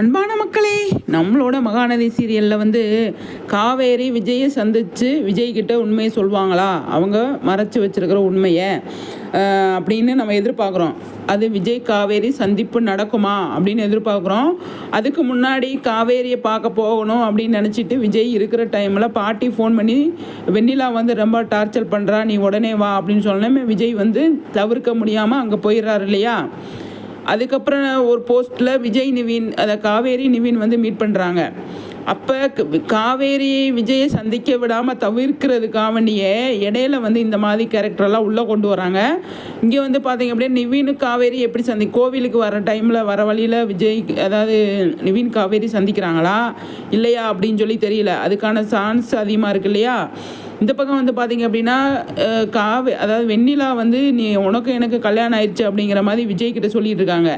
அன்பான மக்களே நம்மளோட மகாநதி சீரியலில் வந்து காவேரி விஜயை சந்தித்து விஜய்கிட்ட உண்மையை சொல்லுவாங்களா அவங்க மறைச்சி வச்சிருக்கிற உண்மையை அப்படின்னு நம்ம எதிர்பார்க்குறோம். அது விஜய் காவேரி சந்திப்பு நடக்குமா அப்படின்னு எதிர்பார்க்குறோம். அதுக்கு முன்னாடி காவேரியை பார்க்க போகணும் அப்படின்னு நினச்சிட்டு விஜய் இருக்கிற டைமில் பாட்டி ஃபோன் பண்ணி வெண்ணிலா வந்து ரொம்ப டார்ச்சர் பண்ணுறா நீ உடனே வா அப்படின்னு சொன்னேன் விஜய் வந்து தவிர்க்க முடியாமல் அங்கே போயிடுறாரு இல்லையா? அதுக்கப்புறம் ஒரு போஸ்ட்டில் விஜய் நிவின் அதை காவேரி நிவின் வந்து மீட் பண்ணுறாங்க அப்போ காவேரி விஜயை சந்திக்க விடாமல் தவிர்க்கிறதுக்காக வேண்டியே இடையில வந்து இந்த மாதிரி கேரக்டரெல்லாம் உள்ளே கொண்டு வராங்க. இங்கே வந்து பார்த்தீங்க அப்படின்னா நிவின் காவேரி எப்படி சந்தி கோவிலுக்கு வர டைமில் வர வழியில் விஜய் அதாவது நிவின் காவேரி சந்திக்கிறாங்களா? இல்லையா அப்படின்னு சொல்லி தெரியல. அதுக்கான சான்ஸ் அதிகமாக இருக்கு இல்லையா? இந்த பக்கம் வந்து பார்த்தீங்க அப்படின்னா காவே அதாவது வெண்ணிலா வந்து நீ உனக்கு எனக்கு கல்யாணம் ஆயிடுச்சு அப்படிங்கிற மாதிரி விஜய் கிட்ட சொல்லிட்டு இருக்காங்க.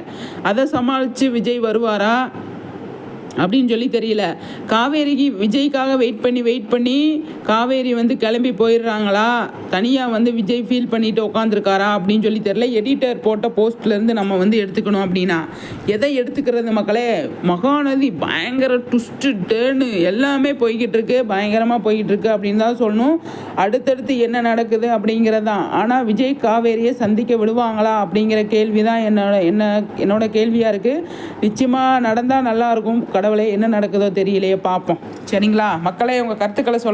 அதை சமாளித்து விஜய் வருவாரா? அப்படின்னு சொல்லி தெரியல. காவேரிக்கு விஜய்க்காக வெயிட் பண்ணி வெயிட் பண்ணி காவேரி வந்து கிளம்பி போயிடுறாங்களா? தனியாக வந்து விஜய் ஃபீல் பண்ணிட்டு உட்காந்துருக்காரா அப்படின்னு சொல்லி தெரியல. எடிட்டர் போட்ட போஸ்ட்லேருந்து நம்ம வந்து எடுத்துக்கணும் அப்படின்னா. எதை எடுத்துக்கிறது மக்களே? மகாநதி பயங்கர ட்விஸ்ட்டு டேர்னு எல்லாமே போய்கிட்டு இருக்கு. பயங்கரமாக போய்கிட்டு இருக்கு அப்படின்னு தான் சொல்லணும். அடுத்தடுத்து என்ன நடக்குது அப்படிங்கிறது தான். ஆனால் விஜய் காவேரியை சந்திக்க விடுவாங்களா அப்படிங்கிற கேள்வி தான் என்னோட என்ன என்னோட கேள்வியாக இருக்குது நிச்சயமாக நடந்தால் நல்லாயிருக்கும் கடவுளே என்ன நடக்குதோ தெரியலையே பார்ப்போம். சரிங்களா? மக்களே உங்கள் கருத்துக்களை சொல்ல